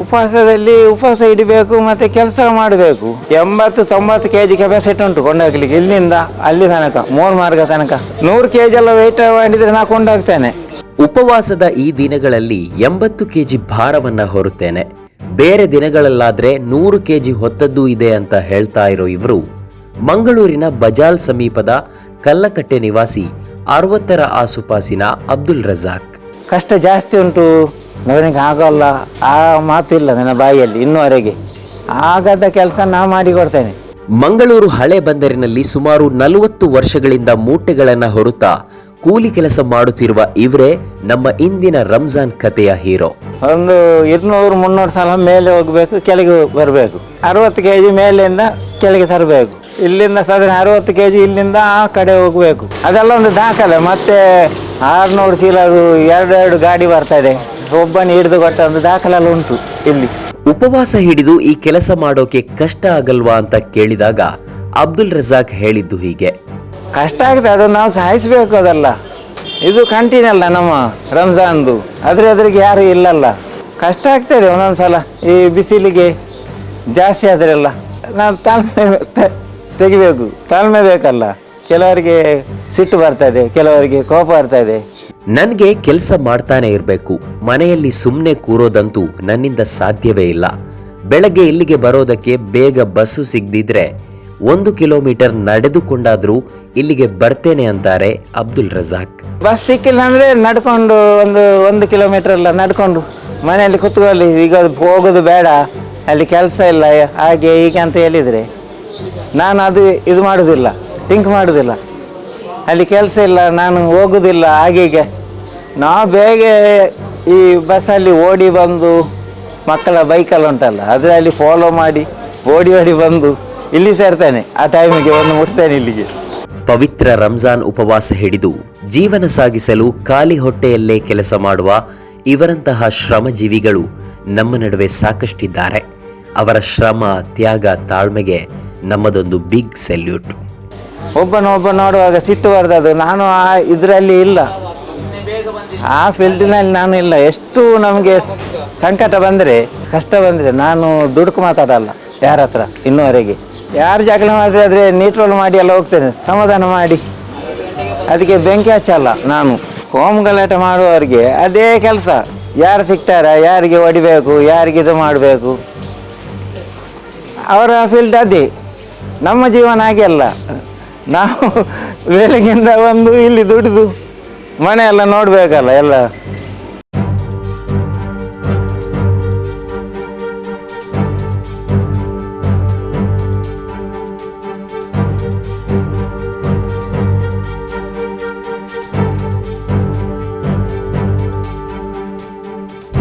ಉಪವಾಸದಲ್ಲಿ ಉಪವಾಸ ಇಡಬೇಕು ಮತ್ತೆ ಕೆಲಸ ಮಾಡಬೇಕು. ಎಂಬತ್ತು ತೊಂಬತ್ತು ಕೆ ಜಿ ಕೆಪಾಸಿಟಿ ಉಂಟು ಕೊಂಡೋಗ್ಲಿಕ್ಕೆ ಇಲ್ಲಿಂದ ಅಲ್ಲಿ ತನಕ ಮೂರು ಮಾರ್ಗ ತನಕ. ನೂರು ಕೆ ಜಿ ಎಲ್ಲ ವೆಯ್ಟ್ ಮಾಡಿದರೆ ನಾ ಕೊಂಡೋಗ್ತೇನೆ ಉಪವಾಸದ ಈ ದಿನಗಳಲ್ಲಿ ಎಂಬತ್ತು ಕೆ ಜಿ ಭಾರವನ್ನ ಹೊರುತ್ತೇನೆ. ಬೇರೆ ದಿನಗಳಲ್ಲಾದ್ರೆ ನೂರು ಕೆ ಜಿ ಹೊತ್ತದ್ದು ಇದೆ ಅಂತ ಹೇಳ್ತಾ ಇರೋ ಇವರು ಮಂಗಳೂರಿನ ಬಜಾಲ್ ಸಮೀಪದ ಕಲ್ಲಕಟ್ಟೆ ನಿವಾಸಿ ಅರವತ್ತರ ಆಸುಪಾಸಿನ ಅಬ್ದುಲ್ ರಜಾಕ್. ಕಷ್ಟ ಜಾಸ್ತಿ ಉಂಟು. ನನಗೆ ಆಗೋಲ್ಲ ಆ ಮಾತಿಲ್ಲ ನನ್ನ ಬಾಯಿಯಲ್ಲಿ ಇನ್ನೂವರೆಗೆ. ಆಗದ ಕೆಲಸ ನಾ ಮಾಡಿ ಕೊಡ್ತೇನೆ. ಮಂಗಳೂರು ಹಳೆ ಬಂದರಿನಲ್ಲಿ ಸುಮಾರು ನಲವತ್ತು ವರ್ಷಗಳಿಂದ ಮೂಟೆಗಳನ್ನು ಹೊರುತ್ತಾ ಕೂಲಿ ಕೆಲಸ ಮಾಡುತ್ತಿರುವ ಇವರೇ ನಮ್ಮ ಇಂದಿನ ರಂಜಾನ್ ಕಥೆಯ ಹೀರೋ. ಒಂದು ಇನ್ನೂರು ಮುನ್ನೂರು ಸಲ ಮೇಲೆ ಹೋಗಬೇಕು ಕೆಳಗೆ ಬರಬೇಕು. ಅರವತ್ತು ಕೆ ಜಿ ಮೇಲಿಂದ ಕೆಳಗೆ ತರಬೇಕು. ಇಲ್ಲಿಂದ ಸಾಧಾರಣ ಅರವತ್ತು ಕೆ ಜಿ ಇಲ್ಲಿಂದ ಆ ಕಡೆ ಹೋಗಬೇಕು. ಅದೆಲ್ಲ ಒಂದು ದಾಖಲೆ ಮತ್ತೆ ಆರುನೂರು ಚೀಲ ಅದು ಎರಡು ಎರಡು ಗಾಡಿ ಬರ್ತಾ ಇದೆ. ಒಬ್ಬನ ಹಿಡಿದು ಕೊಟ್ಟ ಒಂದು ದಾಖಲೆ ಎಲ್ಲ ಉಂಟು ಇಲ್ಲಿ. ಉಪವಾಸ ಹಿಡಿದು ಈ ಕೆಲಸ ಮಾಡೋಕೆ ಕಷ್ಟ ಆಗಲ್ವಾ ಅಂತ ಕೇಳಿದಾಗ ಅಬ್ದುಲ್ ರಜಾಕ್ ಹೇಳಿದ್ದು ಹೀಗೆ. ಕಷ್ಟ ಆಗುತ್ತೆ ಅದನ್ನು ನಾವು ಸಾಯಿಸಬೇಕು ಅದಲ್ಲ. ಇದು ಕಂಟಿನ್ಯೂ ಅಲ್ಲ ನಮ್ಮ ರಂಜಾನ್ದು. ಅದ್ರ ಎದುರಿಗೆ ಯಾರು ಇಲ್ಲಲ್ಲ. ಕಷ್ಟ ಆಗ್ತದೆ ಒಂದೊಂದು ಸಲ ಈ ಬಿಸಿಲಿಗೆ ಜಾಸ್ತಿ ಆದ್ರೆಲ್ಲ. ನಾನು ತಾಳ್ಮೆ ತೆ- ತೆಗಿಬೇಕು. ತಾಳ್ಮೆ ಬೇಕಲ್ಲ. ಕೆಲವರಿಗೆ ಸಿಟ್ಟು ಬರ್ತದೆ ಕೆಲವರಿಗೆ ಕೋಪ ಬರ್ತದೆ ನನಗೆ ಕೆಲಸ ಮಾಡ್ತಾನೆ ಇರಬೇಕು. ಮನೆಯಲ್ಲಿ ಸುಮ್ಮನೆ ಕೂರೋದಂತೂ ನನ್ನಿಂದ ಸಾಧ್ಯವೇ ಇಲ್ಲ. ಬೆಳಗ್ಗೆ ಇಲ್ಲಿಗೆ ಬರೋದಕ್ಕೆ ಬೇಗ ಬಸ್ಸು ಸಿಗದಿದ್ರೆ ಒಂದು ಕಿಲೋಮೀಟರ್ ನಡೆದುಕೊಂಡಾದ್ರೂ ಇಲ್ಲಿಗೆ ಬರ್ತೇನೆ ಅಂತಾರೆ ಅಬ್ದುಲ್ ರಜಾಕ್. ಬಸ್ ಸಿಕ್ಕಿಲ್ಲ ಅಂದರೆ ನಡ್ಕೊಂಡು ಒಂದು ಒಂದು ಕಿಲೋಮೀಟರ್ ಎಲ್ಲ ನಡ್ಕೊಂಡು. ಮನೆಯಲ್ಲಿ ಕುತ್ಕೊಳ್ಳಿ ಈಗ ಹೋಗೋದು ಬೇಡ. ಅಲ್ಲಿ ಕೆಲಸ ಇಲ್ಲ ಹಾಗೆ ಹೀಗೆ ಅಂತ ಹೇಳಿದರೆ. ನಾನು ಅದು ಇದು ಮಾಡೋದಿಲ್ಲ ಥಿಂಕ್ ಮಾಡೋದಿಲ್ಲ. ಅಲ್ಲಿ ಕೆಲಸ ಇಲ್ಲ, ನಾನು ಹೋಗೋದಿಲ್ಲ ಹಾಗೆ ಹೀಗೆ ನಾವು ಬೇಗ ಈ ಬಸ್ಸಲ್ಲಿ ಓಡಿ ಬಂದು, ಮಕ್ಕಳ ಬೈಕಲ್ಲಿ ಉಂಟಲ್ಲ, ಅದರಲ್ಲಿ ಫಾಲೋ ಮಾಡಿ, ಓಡಿ ಓಡಿ ಬಂದು, ಇಲ್ಲಿ ಸೇರ್ತೇನೆ, ಆ ಟೈಮಿಗೆ ಬಂದು ಮುಟ್ತೇನೆ ಇಲ್ಲಿಗೆ. ಪವಿತ್ರ ರಂಜಾನ್ ಉಪವಾಸ ಹಿಡಿದು ಜೀವನ ಸಾಗಿಸಲು ಖಾಲಿ ಹೊಟ್ಟೆಯಲ್ಲೇ ಕೆಲಸ ಮಾಡುವ ಇವರಂತಹ ಶ್ರಮಜೀವಿಗಳು ನಮ್ಮ ನಡುವೆ ಸಾಕಷ್ಟಿದ್ದಾರೆ. ಅವರ ಶ್ರಮ, ತ್ಯಾಗ, ತಾಳ್ಮೆಗೆ ನಮ್ಮದೊಂದು ಬಿಗ್ ಸೆಲ್ಯೂಟ್ ಒಬ್ಬನೊಬ್ಬ ನೋಡುವಾಗ ಸಿಟ್ಟು ಬರ್ದದು ನಾನು ಆ ಇದರಲ್ಲಿ ಇಲ್ಲ. ಆ ಫೀಲ್ಡಿನಲ್ಲಿ ನಾನು ಇಲ್ಲ. ಎಷ್ಟು ನಮಗೆ ಸಂಕಟ ಬಂದರೆ, ಕಷ್ಟ ಬಂದರೆ ನಾನು ದುಡುಕು ಮಾತಾಡಲ್ಲ. ಯಾರ ಹತ್ರ? ಇನ್ನೂವರೆಗೆ. ಯಾರು ಜಗಳ ಮಾಡಿದ್ರೆ ನೀಟ್ರೋಲ್ ಮಾಡಿ ಎಲ್ಲ ಹೋಗ್ತೇನೆ. ಸಮಾಧಾನ ಮಾಡಿ. ಅದಕ್ಕೆ ಬೆಂಕಿ ಹಚ್ಚಲ್ಲ ನಾನು. ಹೋಮ್ ಗಲಾಟೆ ಮಾಡುವವರಿಗೆ ಅದೇ ಕೆಲಸ. ಯಾರು ಸಿಗ್ತಾರ? ಯಾರಿಗೆ ಹೊಡಿಬೇಕು? ಯಾರಿಗೆ ಇದು ಮಾಡಬೇಕು? ಅವರ ಫೀಲ್ಡ್ ಅದೇ. ನಮ್ಮ ಜೀವನ ಹಾಗೆ ಅಲ್ಲ. ನಾವು ಬೆಳಗಿಂದ ಒಂದು ಇಲ್ಲಿ ದುಡಿದು ಮನೆ ಎಲ್ಲ ನೋಡಬೇಕಲ್ಲ ಎಲ್ಲ.